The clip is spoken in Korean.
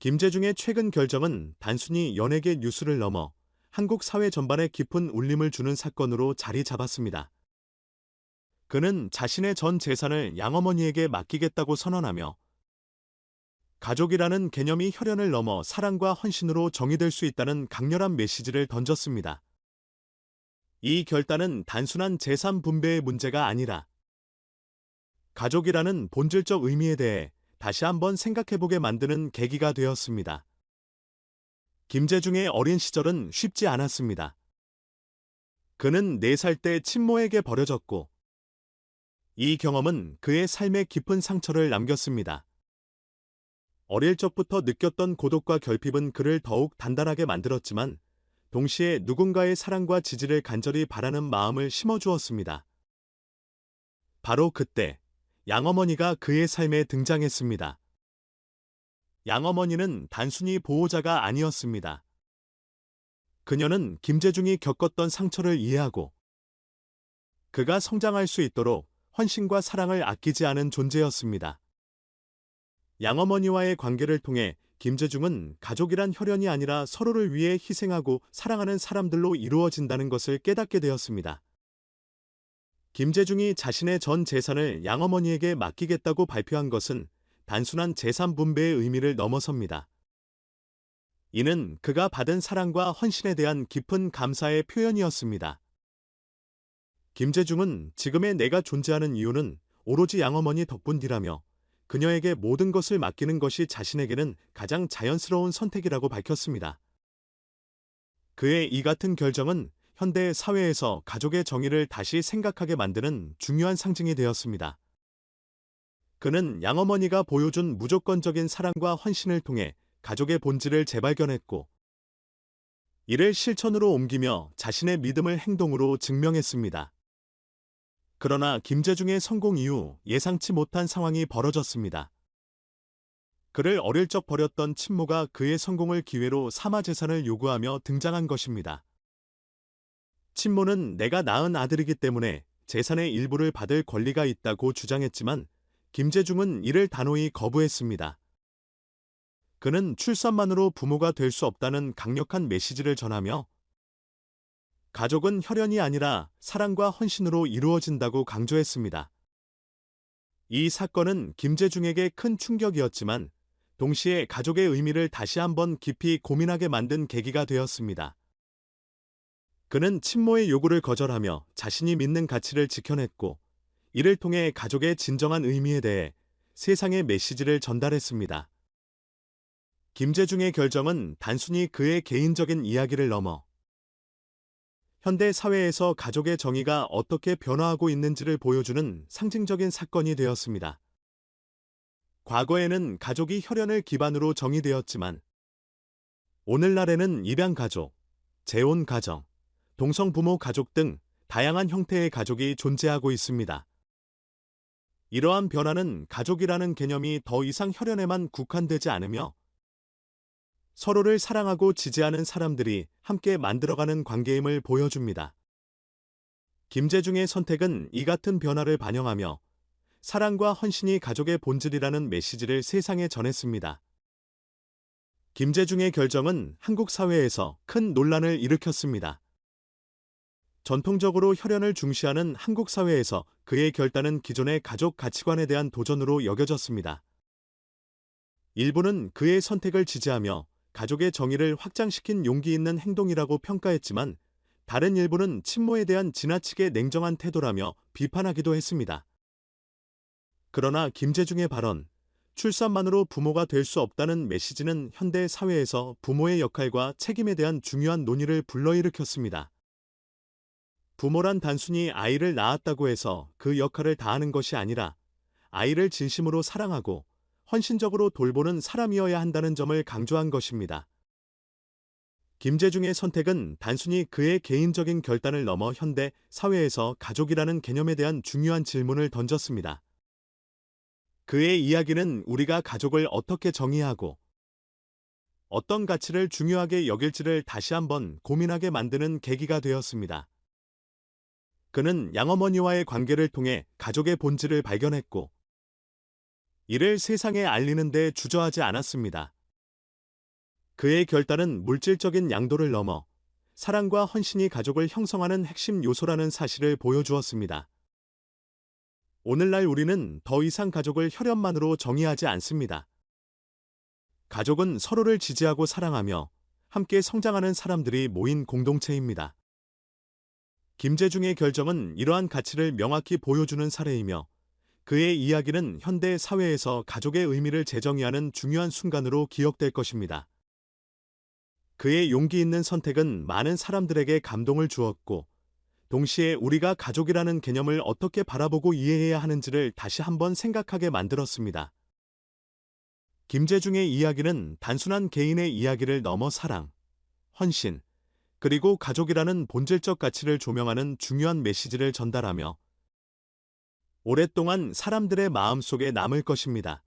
김재중의 최근 결정은 단순히 연예계 뉴스를 넘어 한국 사회 전반에 깊은 울림을 주는 사건으로 자리 잡았습니다. 그는 자신의 전 재산을 양어머니에게 맡기겠다고 선언하며 가족이라는 개념이 혈연을 넘어 사랑과 헌신으로 정의될 수 있다는 강렬한 메시지를 던졌습니다. 이 결단은 단순한 재산 분배의 문제가 아니라 가족이라는 본질적 의미에 대해 다시 한번 생각해보게 만드는 계기가 되었습니다. 김재중의 어린 시절은 쉽지 않았습니다. 그는 4살 때 친모에게 버려졌고 이 경험은 그의 삶에 깊은 상처를 남겼습니다. 어릴 적부터 느꼈던 고독과 결핍은 그를 더욱 단단하게 만들었지만 동시에 누군가의 사랑과 지지를 간절히 바라는 마음을 심어주었습니다. 바로 그때 양어머니가 그의 삶에 등장했습니다. 양어머니는 단순히 보호자가 아니었습니다. 그녀는 김재중이 겪었던 상처를 이해하고 그가 성장할 수 있도록 헌신과 사랑을 아끼지 않은 존재였습니다. 양어머니와의 관계를 통해 김재중은 가족이란 혈연이 아니라 서로를 위해 희생하고 사랑하는 사람들로 이루어진다는 것을 깨닫게 되었습니다. 김재중이 자신의 전 재산을 양어머니에게 맡기겠다고 발표한 것은 단순한 재산 분배의 의미를 넘어섭니다. 이는 그가 받은 사랑과 헌신에 대한 깊은 감사의 표현이었습니다. 김재중은 지금의 내가 존재하는 이유는 오로지 양어머니 덕분이라며 그녀에게 모든 것을 맡기는 것이 자신에게는 가장 자연스러운 선택이라고 밝혔습니다. 그의 이 같은 결정은 현대 사회에서 가족의 정의를 다시 생각하게 만드는 중요한 상징이 되었습니다. 그는 양어머니가 보여준 무조건적인 사랑과 헌신을 통해 가족의 본질을 재발견했고, 이를 실천으로 옮기며 자신의 믿음을 행동으로 증명했습니다. 그러나 김재중의 성공 이후 예상치 못한 상황이 벌어졌습니다. 그를 어릴 적 버렸던 친모가 그의 성공을 기회로 사마 재산을 요구하며 등장한 것입니다. 친모는 내가 낳은 아들이기 때문에 재산의 일부를 받을 권리가 있다고 주장했지만 김재중은 이를 단호히 거부했습니다. 그는 출산만으로 부모가 될 수 없다는 강력한 메시지를 전하며 가족은 혈연이 아니라 사랑과 헌신으로 이루어진다고 강조했습니다. 이 사건은 김재중에게 큰 충격이었지만 동시에 가족의 의미를 다시 한번 깊이 고민하게 만든 계기가 되었습니다. 그는 친모의 요구를 거절하며 자신이 믿는 가치를 지켜냈고 이를 통해 가족의 진정한 의미에 대해 세상의 메시지를 전달했습니다. 김재중의 결정은 단순히 그의 개인적인 이야기를 넘어 현대 사회에서 가족의 정의가 어떻게 변화하고 있는지를 보여주는 상징적인 사건이 되었습니다. 과거에는 가족이 혈연을 기반으로 정의되었지만 오늘날에는 입양 가족, 재혼 가정, 동성부모 가족 등 다양한 형태의 가족이 존재하고 있습니다. 이러한 변화는 가족이라는 개념이 더 이상 혈연에만 국한되지 않으며 서로를 사랑하고 지지하는 사람들이 함께 만들어가는 관계임을 보여줍니다. 김재중의 선택은 이 같은 변화를 반영하며 사랑과 헌신이 가족의 본질이라는 메시지를 세상에 전했습니다. 김재중의 결정은 한국 사회에서 큰 논란을 일으켰습니다. 전통적으로 혈연을 중시하는 한국 사회에서 그의 결단은 기존의 가족 가치관에 대한 도전으로 여겨졌습니다. 일부는 그의 선택을 지지하며 가족의 정의를 확장시킨 용기 있는 행동이라고 평가했지만 다른 일부는 친모에 대한 지나치게 냉정한 태도라며 비판하기도 했습니다. 그러나 김재중의 발언, 출산만으로 부모가 될 수 없다는 메시지는 현대 사회에서 부모의 역할과 책임에 대한 중요한 논의를 불러일으켰습니다. 부모란 단순히 아이를 낳았다고 해서 그 역할을 다하는 것이 아니라 아이를 진심으로 사랑하고 헌신적으로 돌보는 사람이어야 한다는 점을 강조한 것입니다. 김재중의 선택은 단순히 그의 개인적인 결단을 넘어 현대 사회에서 가족이라는 개념에 대한 중요한 질문을 던졌습니다. 그의 이야기는 우리가 가족을 어떻게 정의하고 어떤 가치를 중요하게 여길지를 다시 한번 고민하게 만드는 계기가 되었습니다. 그는 양어머니와의 관계를 통해 가족의 본질을 발견했고 이를 세상에 알리는 데 주저하지 않았습니다. 그의 결단은 물질적인 양도를 넘어 사랑과 헌신이 가족을 형성하는 핵심 요소라는 사실을 보여주었습니다. 오늘날 우리는 더 이상 가족을 혈연만으로 정의하지 않습니다. 가족은 서로를 지지하고 사랑하며 함께 성장하는 사람들이 모인 공동체입니다. 김재중의 결정은 이러한 가치를 명확히 보여주는 사례이며 그의 이야기는 현대 사회에서 가족의 의미를 재정의하는 중요한 순간으로 기억될 것입니다. 그의 용기 있는 선택은 많은 사람들에게 감동을 주었고, 동시에 우리가 가족이라는 개념을 어떻게 바라보고 이해해야 하는지를 다시 한번 생각하게 만들었습니다. 김재중의 이야기는 단순한 개인의 이야기를 넘어 사랑, 헌신, 그리고 가족이라는 본질적 가치를 조명하는 중요한 메시지를 전달하며 오랫동안 사람들의 마음 속에 남을 것입니다.